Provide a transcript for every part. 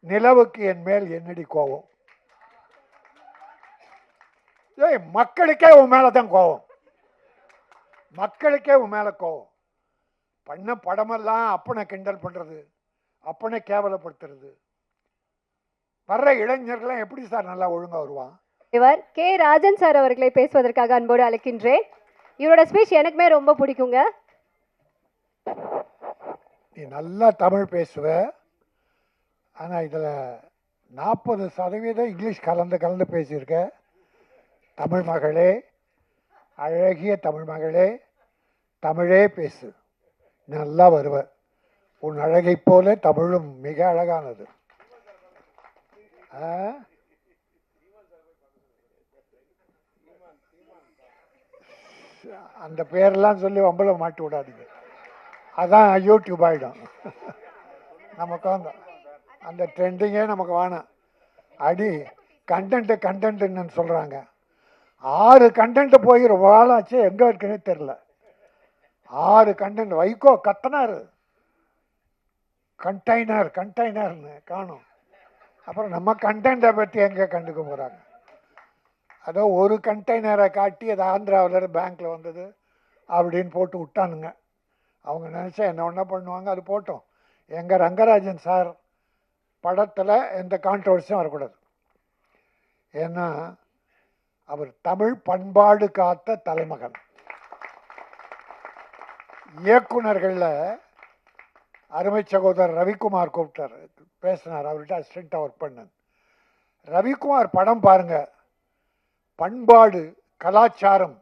நிலவுக்கு என் மேல் என்னடி கோபம் ஏய் மக்களுக்கே உன் மேல தான் கோபம் மக்களுக்கே உன் மேல கோபம் பண்ண படமெல்லாம் அப்பனை கிண்டல் பண்றது அப்பனை கேவலப்படுத்துறது. வர்ற இளைஞர்கள்லாம் எப்படி சார் நல்லா ஒழுங்கா வருவான்? இவர் கே. ராஜன் சார் அவர்களை பேசுவதற்காக அன்போடு அழைக்கின்றேன். இவரோட ஸ்பீச் எனக்குமே ரொம்ப பிடிக்குங்க. நீ நல்லா தமிழ் பேசுவ. ஆனால் இதில் நாற்பது சதவீதம் இங்கிலீஷ் கலந்து கலந்து பேசியிருக்க. தமிழ் மகளே அழகிய தமிழ் மகளே தமிழே பேசு. நல்லா வருவ. உன் அழகை போல தமிழும் மிக அழகானது. ஆ? அந்த பேரெல்லாம் சொல்லி ஒம்பளை மாட்டி விடாதீங்க. அதான் யூடியூப் ஆகிடும் நமக்கு வந்து அந்த ட்ரெண்டிங்கே நமக்கு வேணாம் அடி கண்டென்ட்டு கண்டென்ட்டுன்னு சொல்கிறாங்க ஆறு கண்டென்ட்டு போய் ரொம்ப எங்கே இருக்குன்னே தெரில ஆறு கண்டென்ட் வைகோ கத்தனார். கண்டெய்னர் கண்டெய்னர்னு காணும். அப்புறம் நம்ம கண்டென்ட்டை பற்றி எங்கே கண்டுக்க போகிறாங்க அதோ ஒரு கண்டெய்னரை காட்டி அது ஆந்திராவில் பேங்க்கில் வந்தது அப்படின்னு போட்டு விட்டானுங்க. அவங்க நினச்சா என்ன ஒன்றா பண்ணுவாங்க? அது போட்டோம். எங்கள் ரங்கராஜன் சார் படத்தில் எந்த கான்ட்ரவர்சியும் வரக்கூடாது. ஏன்னா அவர் தமிழ் பண்பாடு காத்த தலைமகன். இயக்குனர்களில் அருமை சகோதரர் ரவிக்குமார் கூப்பிட்டார். பேசினார் அவர்கிட்ட அசிஸ்டண்ட்டாக ஒர்க் பண்ணேன் ரவிக்குமார் படம் பாருங்கள் பண்பாடு கலாச்சாரம்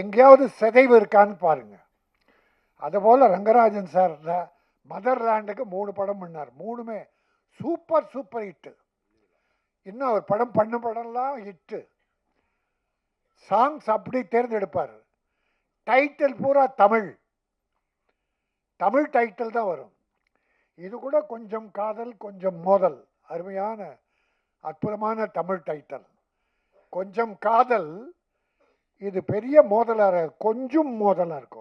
எங்கேயாவது சிதைவு இருக்கான்னு பாருங்கள் அதுபோல் ரங்கராஜன் சார் மதர்லாண்டுக்கு மூணு படம் பண்ணார். மூணுமே சூப்பர் சூப்பர் ஹிட்டு இன்னும் அவர் படம் பண்ண படம்லாம் ஹிட்டு. சாங்ஸ் அப்படி தேர்ந்தெடுப்பார். டைட்டில் பூரா தமிழ். தமிழ் டைட்டில் தான் வரும். இது கூட கொஞ்சம் காதல் கொஞ்சம் மோதல். அருமையான அற்புதமான தமிழ் டைட்டில். கொஞ்சம் காதல் இது பெரிய மோதலாக கொஞ்சம் மோதலாக இருக்கும்.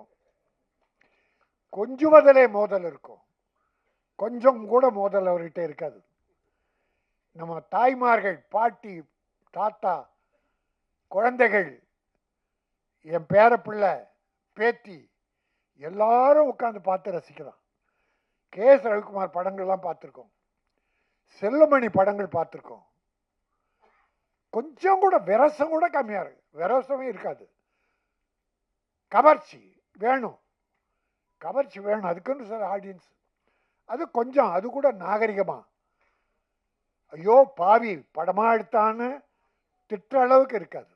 கொஞ்சுவதிலே மோதல் இருக்கும். கொஞ்சம் கூட மோதல் அவர்கிட்ட இருக்காது. நம்ம தாய்மார்கள் பாட்டி தாத்தா குழந்தைகள் என் பேர பிள்ளை பேத்தி எல்லாரும் உட்காந்து பார்த்து ரசிக்கலாம். கே. எஸ். ரவிக்குமார் படங்கள்லாம் பார்த்துருக்கோம். செல்லுமணி படங்கள் பார்த்துருக்கோம். கொஞ்சம் கூட விரசம் கூட கம்மியாக இருக்கு. விரசமே இருக்காது. கவர்ச்சி வேணும் கவர்ச்சி வேணும். அதுக்குன்னு சார் ஆடியன்ஸ் அது கொஞ்சம் அது கூட நாகரிகமாக ஐயோ பாவி படமாக எடுத்தான்னு திட்டுற அளவுக்கு இருக்காது.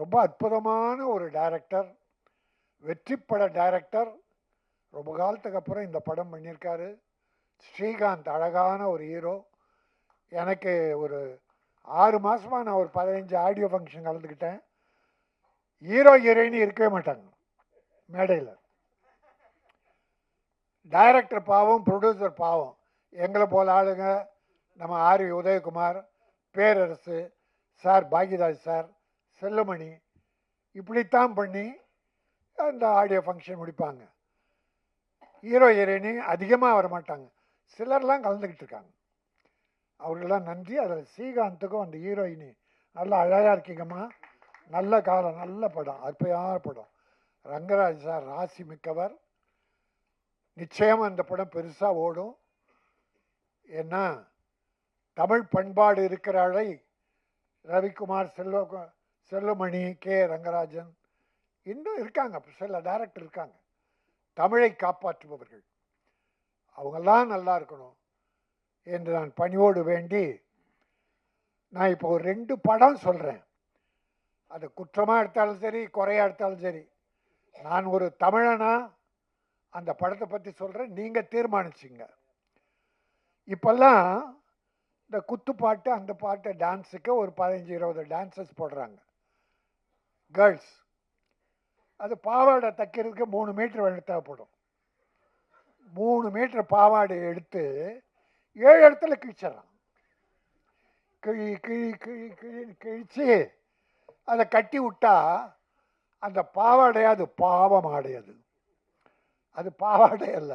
ரொம்ப அற்புதமான ஒரு டைரக்டர் வெற்றி பட டைரக்டர் ரொம்ப காலத்துக்கு அப்புறம் இந்த படம் பண்ணியிருக்காரு. ஸ்ரீகாந்த் அழகான ஒரு ஹீரோ எனக்கு ஒரு ஆறு மாதமாக நான் ஒரு பதினஞ்சு ஆடியோ ஃபங்க்ஷன் கலந்துக்கிட்டேன். ஹீரோ ஹீரோயின் இருக்கவே மாட்டாங்க. மேடையில். டைரக்டர் பாவம் ப்ரொடியூசர் பாவம். எங்களை போல ஆளுங்க நம்ம R V Udayakumar Perarasu sir Bhagyaraj sir Chellumani இப்படித்தான் பண்ணி அந்த ஆடியோ ஃபங்க்ஷன் முடிப்பாங்க. ஹீரோ ஹீரோயினி அதிகமாக வர மாட்டாங்க சிலர்லாம் கலந்துக்கிட்டு இருக்காங்க அவர்களெலாம் நன்றி. அதில் ஸ்ரீகாந்துக்கும் அந்த ஹீரோயினி நல்லா அழகாக இருக்கீங்கம்மா. நல்ல காலம் நல்ல படம் அற்புதமான படம். ரங்கராஜ் சார் ராசி மிக்கவர். நிச்சயமாக அந்த படம் பெருசாக ஓடும். ஏன்னா தமிழ் பண்பாடு இருக்கிற அழை ரவிக்குமார் செல்வ செல்வமணி கே. ரங்கராஜன் இன்னும் இருக்காங்க. சில டேரக்டர் இருக்காங்க. தமிழை காப்பாற்றுபவர்கள். அவங்கெல்லாம் நல்லா இருக்கணும் என்று நான் பணியோடு வேண்டி நான் இப்போ ஒரு ரெண்டு படம் சொல்கிறேன் அது குற்றமாக எடுத்தாலும் சரி குறையாக எடுத்தாலும் சரி. நான் ஒரு தமிழனா அந்த படத்தை பற்றி சொல்கிறேன் நீங்கள் தீர்மானிச்சிங்க. இப்போல்லாம் இந்த குத்துப்பாட்டு அந்த பாட்டு டான்ஸுக்கு ஒரு பதினஞ்சு இருபது டான்ஸஸ் போடுறாங்க. கேர்ள்ஸ். அது பாவாடை தைக்கிறதுக்கு மூணு மீட்டர் வேணும் தேவைப்படும். மூணு மீட்டர் பாவாடை எடுத்து ஏழு இடத்துல கிழிச்சிடறான். கிழி கிழி கிழி கிழின்னு கிழிச்சு அதை கட்டி விட்டா அந்த பாவாடை அது பாவம் ஆடையாது. அது பாவாடை அல்ல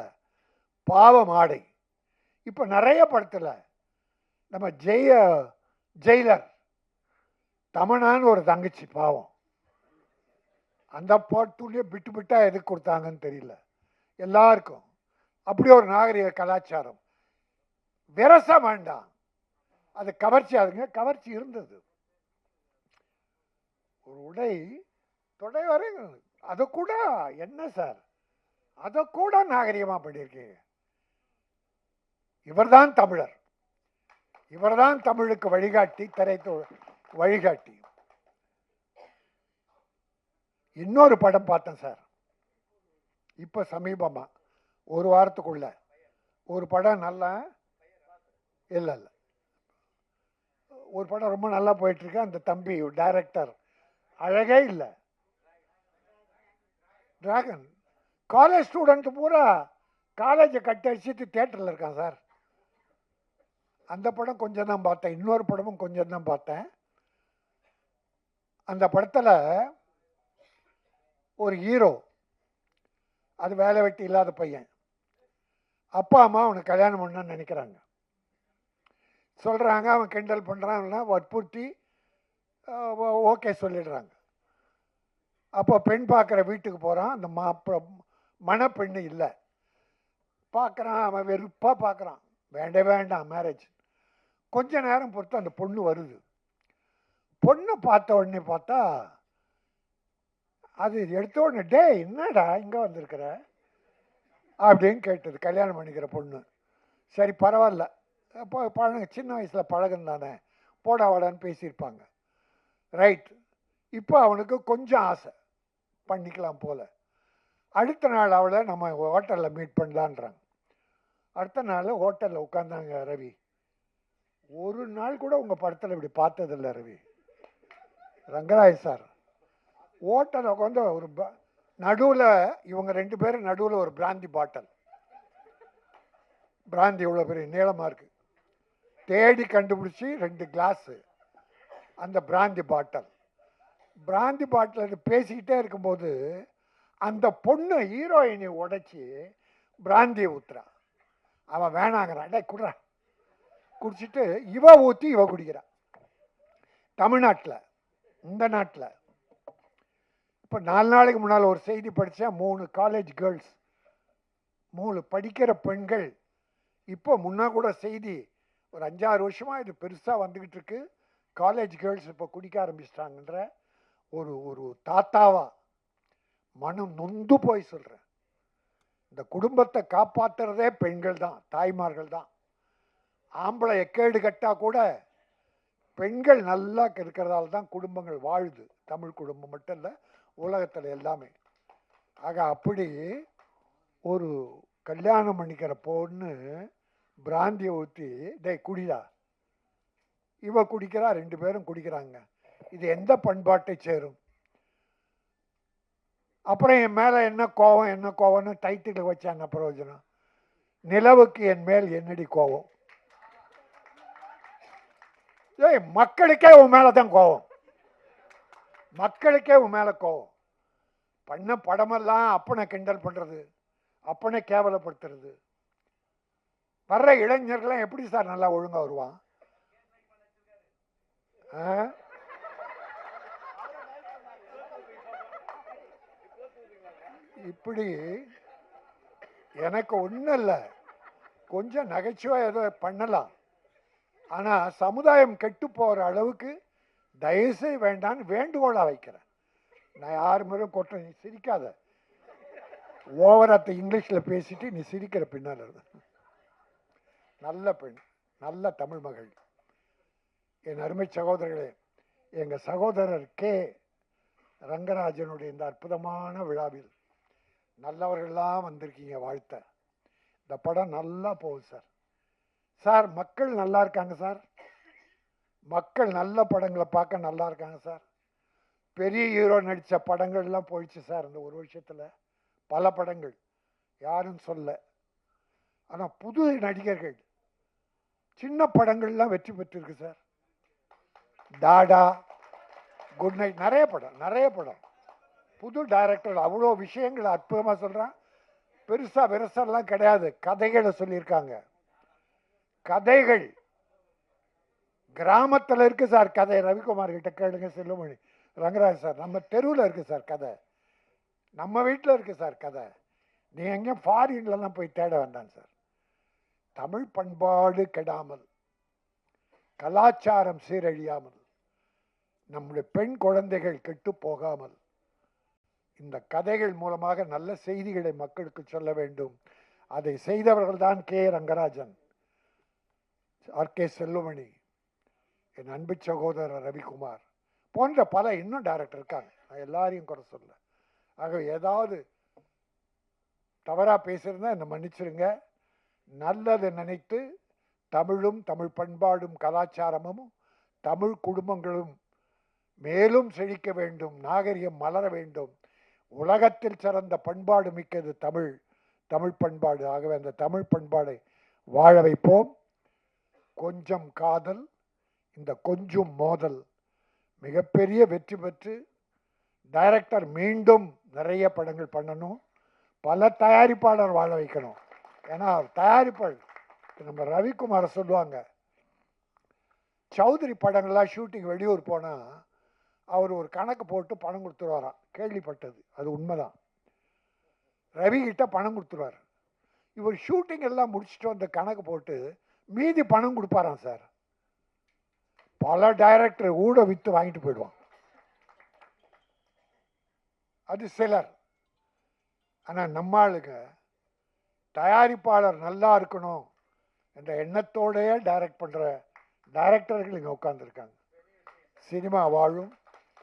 பாவம் ஆடை. இப்போ நிறைய படத்தில் நம்ம ஜெய ஜெயிலர் தமனான்னு ஒரு தங்கச்சி பாவம். அந்த பாட்டுலேயே பிட்டு விட்டா எதுக்கு கொடுத்தாங்கன்னு தெரியல. எல்லாருக்கும். அப்படி ஒரு நாகரிக கலாச்சாரம். விரச வேண்டாம். அது கவர்ச்சி அதுங்க கவர்ச்சி இருந்தது. ஒரு உடை தொடை வரை அது கூட என்ன சார்? அதை கூட நாகரிகமாக பண்ணியிருக்கீங்க. இவர்தான் தமிழர். இவர்தான் தமிழுக்கு வழிகாட்டி திரைத்து வழிகாட்டி. இன்னொரு படம் பார்த்தேன் சார். இப்போ சமீபமாக ஒரு வாரத்துக்குள்ள. ஒரு படம் நல்லா இல்லை இல்லை. ஒரு படம் ரொம்ப நல்லா போயிட்டுருக்கு. அந்த தம்பி டைரக்டர் அழகே இல்லை. டிராகன் காலேஜ் ஸ்டூடெண்ட்டு பூரா காலேஜை கட்டி அடிச்சுட்டு தேட்டரில் இருக்கான் சார். அந்த படம் கொஞ்சம் தான் பார்த்தேன். இன்னொரு படமும் கொஞ்சம் தான் பார்த்தேன். அந்த படத்தில் ஒரு ஹீரோ அது வேலை வெட்டி இல்லாத பையன். அப்பா அம்மா அவனுக்கு கல்யாணம் பண்ணான்னு நினைக்கிறாங்க. சொல்கிறாங்க அவன் கிண்டல் பண்ணுறான்னா வற்புறுத்தி ஓகே சொல்லிடுறாங்க. அப்போ பெண் பார்க்குற வீட்டுக்கு போகிறான் அந்த மா மணப்பெண்ணு இல்லை. பார்க்குறான் அவன் வெறுப்பாக பார்க்குறான் வேண்டே வேண்டாம் மேரேஜ் கொஞ்ச நேரம் பொறுத்து அந்த பொண்ணு வருது. பொண்ணை பார்த்த உடனே பார்த்தா அது எடுத்த உடனே டே என்னடா இங்கே வந்திருக்கிற? அப்படின்னு கேட்டது கல்யாணம் பண்ணிக்கிற பொண்ணு. சரி பரவாயில்ல. இப்போ பழக சின்ன வயசில் பழகம் தானே. போடா வாடான்னு பேசியிருப்பாங்க. ரைட். இப்போ அவனுக்கு கொஞ்சம் ஆசை. பண்ணிக்கலாம் போல. அடுத்த நாள் அவளை நம்ம ஹோட்டலில் மீட் பண்ணலான்றாங்க. அடுத்த நாள் ஹோட்டலில் உட்காந்தாங்க ரவி. ஒரு நாள் கூட உங்கள் படத்தில் இப்படி பார்த்ததில்ல ரவி. ரங்கராஜ் சார். ஹோட்டலில் உட்காந்து ஒரு நடுவில் இவங்க ரெண்டு பேரும் நடுவில் ஒரு பிராந்தி பாட்டில். பிராந்தி இவ்வளோ பெரிய நீளமாக இருக்குது தேடி கண்டுபிடிச்சி ரெண்டு கிளாஸு அந்த பிராந்தி பாட்டில். பிராந்தி பாட்டில் பேசிக்கிட்டே இருக்கும்போது அந்த பொண்ணு ஹீரோயினை உடைச்சி பிராந்தியை ஊற்றுறான் அவன் வேணாங்கிறான் டே குடுறா. குடிச்சிட்டு இவ ஊற்றி இவ குடிக்கிறான் தமிழ்நாட்டில் இந்த நாட்டில். இப்போ நாலு நாளைக்கு முன்னால் ஒரு செய்தி படித்தேன் மூணு காலேஜ் கேர்ள்ஸ் மூணு படிக்கிற பெண்கள். இப்போ முன்னா கூட செய்தி ஒரு அஞ்சாறு வருஷமாக இது பெருசாக வந்துக்கிட்டு இருக்கு. காலேஜ் கேர்ள்ஸ் இப்போ குடிக்க ஆரம்பிச்சிட்டாங்கன்ற ஒரு ஒரு தாத்தாவாக மனம் நொந்து போய் சொல்கிறேன் இந்த குடும்பத்தை காப்பாற்றுறதே பெண்கள் தான் தாய்மார்கள் தான். ஆம்பளை எக்கேடு கட்டால் கூட பெண்கள் நல்லா இருக்கிறதால தான் குடும்பங்கள் வாழுது. தமிழ் குடும்பம் மட்டும் இல்லை உலகத்தில் எல்லாமே. ஆக அப்படி ஒரு கல்யாணம் பண்ணிக்கிற பொண்ணு பிராந்தியை ஊற்றி டே குடிடா. இவ குடிக்கிறா ரெண்டு பேரும் குடிக்கிறாங்க. இது எந்த பண்பாட்டை சேரும்? அப்புறம் என் மேலே என்ன கோவம் என்ன கோவம்னு டைட்டில் வச்சா என்ன பிரயோஜனம். நிலவுக்கு என் மேல் என்னடி கோவம்? ஏய் மக்களுக்கே உன் மேலே தான் கோவம். மக்களுக்கே உன் மேலே கோவம். பண்ண படமெல்லாம் அப்பனை கிண்டல் பண்ணுறது அப்பனை கேவலப்படுத்துறது. வர்ற இளைஞர்கள்லாம் எப்படி சார் நல்லா ஒழுங்காக வருவான்? ஆ? இப்படி எனக்கு ஒன்றும் இல்லை கொஞ்சம் நகைச்சுவை ஏதோ பண்ணலாம். ஆனால் சமுதாயம் கெட்டு போகிற அளவுக்கு தயவுசெய்து வேண்டான்னு வேண்டுகோளாக வைக்கிறேன். நான் யார் முறையும் கொட்ட நீ சிரிக்காத. ஓவராத்த இங்கிலீஷில் பேசிட்டு நீ சிரிக்கிற பின்னால் நல்ல பெண் நல்ல தமிழ் மகள். என் அருமை சகோதரர்களே எங்கள் சகோதரர் கே ரங்கராஜனுடைய இந்த அற்புதமான விழாவில் நல்லவர்கள்லாம் வந்திருக்கீங்க வாழ்த்த. இந்த படம் நல்லா போகுது சார். சார் மக்கள் நல்லா இருக்காங்க சார். மக்கள் நல்ல படங்களை பார்க்க நல்லா இருக்காங்க சார். பெரிய ஹீரோ நடித்த படங்கள்லாம் போயிடுச்சு சார் இந்த ஒரு வருஷத்தில். பல படங்கள். யாரும் சொல்ல. ஆனால் புது நடிகர்கள். சின்ன படங்கள்லாம் வெற்றி பெற்றிருக்கு சார். Tata good night. நிறைய படம் நிறைய படம். புது டைரக்டர் அவ்வளோ விஷயங்கள் அற்புதமாக சொல்கிறான் பெருசாக விரசம்லாம் கிடையாது. கதைகளை சொல்லியிருக்காங்க. கதைகள். கிராமத்தில் இருக்குது சார் கதை. ரவிக்குமார் கிட்ட கேளுங்க செல்லுமணி. ரங்கராஜ் சார் நம்ம தெருவில் இருக்குது சார் கதை. நம்ம வீட்டில் இருக்குது சார் கதை. நீ எங்கேயும் ஃபாரின்லலாம் போய் தேட வேண்டாம் சார். தமிழ் பண்பாடு கெடாமல் கலாச்சாரம் சீரழியாமல் நம்முடைய பெண் குழந்தைகள் கெட்டு போகாமல் இந்த கதைகள் மூலமாக நல்ல செய்திகளை மக்களுக்கு சொல்ல வேண்டும். அதை செய்தவர்கள் தான் K. Rangarajan. R. K. Chellumani. என் அன்பு சகோதரர் ரவிக்குமார் போன்ற பல இன்னும் டைரக்டர் இருக்காங்க. நான் எல்லாரையும் குறை சொல்ல. ஆக ஏதாவது தவறாக பேசியிருந்தா என்னை மன்னிச்சிருங்க. நல்லது நினைத்து தமிழும் தமிழ் பண்பாடும் கலாச்சாரமும் தமிழ் குடும்பங்களும் மேலும் செழிக்க வேண்டும். நாகரிகம் மலர வேண்டும். உலகத்தில் சிறந்த பண்பாடு மிக்கது தமிழ் தமிழ் பண்பாடு. ஆகவே அந்த தமிழ் பண்பாடை வாழ வைப்போம். கொஞ்சம் காதல் இந்த கொஞ்சம் மோதல் மிகப்பெரிய வெற்றி பெற்று டைரக்டர் மீண்டும் நிறைய படங்கள் பண்ணணும். பல தயாரிப்பாளர் வாழ வைக்கணும். ஏன்னா தயாரிப்பாளர் நம்ம ரவிக்குமாரை சொல்லுவாங்க சௌத்ரி படங்கள்லாம் ஷூட்டிங் வெளியூர் போனால் அவர் ஒரு கணக்கு போட்டு பணம் கொடுத்துருவாராம். கேள்விப்பட்டது. அது உண்மைதான். ரவிகிட்ட பணம் கொடுத்துருவார். இவர் ஷூட்டிங் எல்லாம் முடிச்சுட்டு வந்த கணக்கு போட்டு மீதி பணம் கொடுப்பாராம் சார். பல டைரக்டர் ஊட விற்று வாங்கிட்டு போயிடுவான் அது சிலர். ஆனால் நம்ம ஆளுங்க தயாரிப்பாளர் நல்லா இருக்கணும் என்ற எண்ணத்தோடயே டைரக்ட் பண்ணுற டைரக்டர்கள் இங்கே உட்காந்துருக்காங்க சினிமா வாழும்.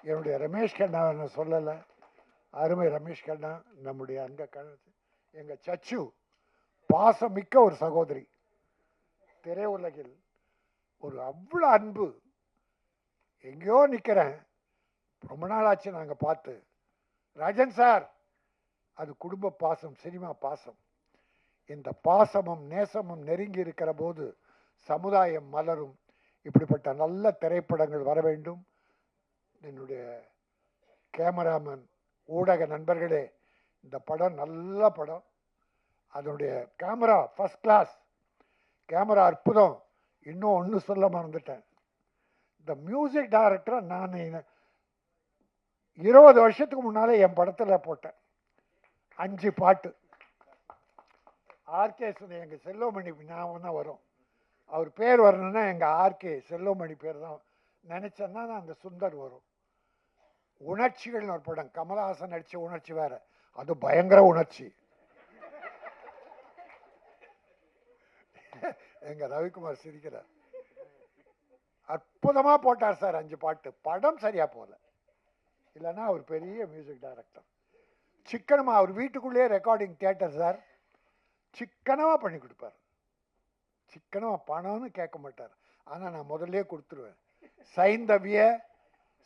என்னுடைய ரமேஷ் கண்ணா நான் சொல்லலை? அருமை ரமேஷ் கண்ணா நம்முடைய அங்க கழுத்து எங்கள் சச்சு பாசமிக்க ஒரு சகோதரி. திரையுலகில் ஒரு அவ்வளோ அன்பு. எங்கேயோ நிற்கிறேன் ரொம்ப நாள் ஆச்சு நாங்கள் பார்த்து. ராஜன் சார் அது குடும்ப பாசம் சினிமா பாசம். இந்த பாசமும் நேசமும் நெருங்கி இருக்கிற போது சமுதாயம் மலரும். இப்படிப்பட்ட நல்ல திரைப்படங்கள் வர வேண்டும். என்னுடைய கேமராமேன் ஊடக நண்பர்களே இந்த படம் நல்ல படம். அதனுடைய கேமரா ஃபஸ்ட் கிளாஸ் கேமரா அற்புதம். இன்னும் ஒன்று சொல்ல மறந்துட்டேன். இந்த மியூசிக் டைரக்டரை நான் இருபது வருஷத்துக்கு முன்னாலே என் படத்தில் போட்டேன். அஞ்சு பாட்டு. ஆர்கே எங்கள் செல்லோமணி ஞாபகம் தான் வரும். அவர் பேர் வரணும்னா எங்கள் ஆர்கே செல்லோமணி பேர் தான். நினச்சேன்னா தான் அந்த சுந்தர் வரும். உணர்ச்சிகள்னு ஒரு படம். கமலஹாசன் நடித்த உணர்ச்சி வேற. அது பயங்கர உணர்ச்சி. எங்க ரவிக்குமார் சிரிக்கிறார். அற்புதமாக போட்டார் சார் அஞ்சு பாட்டு. படம் சரியா போகல. இல்லைன்னா அவர் பெரிய மியூசிக் டைரக்டர் சிக்கனமாக அவர் வீட்டுக்குள்ளேயே ரெக்கார்டிங் தியேட்டர் சார். சிக்கனமாக பண்ணி கொடுப்பார். சிக்கனமாக பணம்னு கேட்க மாட்டார். ஆனால் நான் முதல்லே கொடுத்துருவேன். சைந்தவிய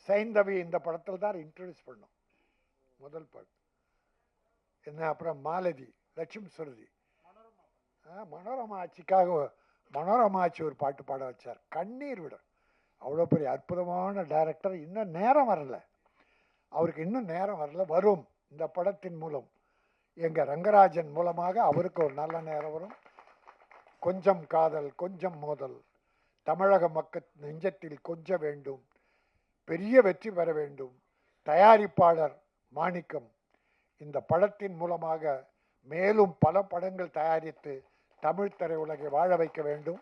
சைந்தவி இந்த படத்தில் தான் இன்ட்ரடியூஸ் பண்ணோம். முதல் பாட்டு என்ன அப்புறம் மாலதி லட்சுமி சுருதி. மனோரமா ஆட்சிக்காக மனோரமா ஆட்சி ஒரு பாட்டு பாட வச்சார். கண்ணீர் விட அவ்வளோ பெரிய அற்புதமான டைரக்டர் இன்னும் நேரம் வரல. அவருக்கு இன்னும் நேரம் வரல. வரும். இந்த படத்தின் மூலம். எங்கள் ரங்கராஜன் மூலமாக அவருக்கு ஒரு நல்ல நேரம் வரும். கொஞ்சம் காதல் கொஞ்சம் மோதல். தமிழக மக்கள் நெஞ்சத்தில் கொஞ்ச வேண்டும். பெரிய வெற்றி பெற வேண்டும். தயாரிப்பாளர் மாணிக்கம். இந்த படத்தின் மூலமாக மேலும் பல படங்கள் தயாரித்து தமிழ் திரையுலகை வாழ வைக்க வேண்டும்.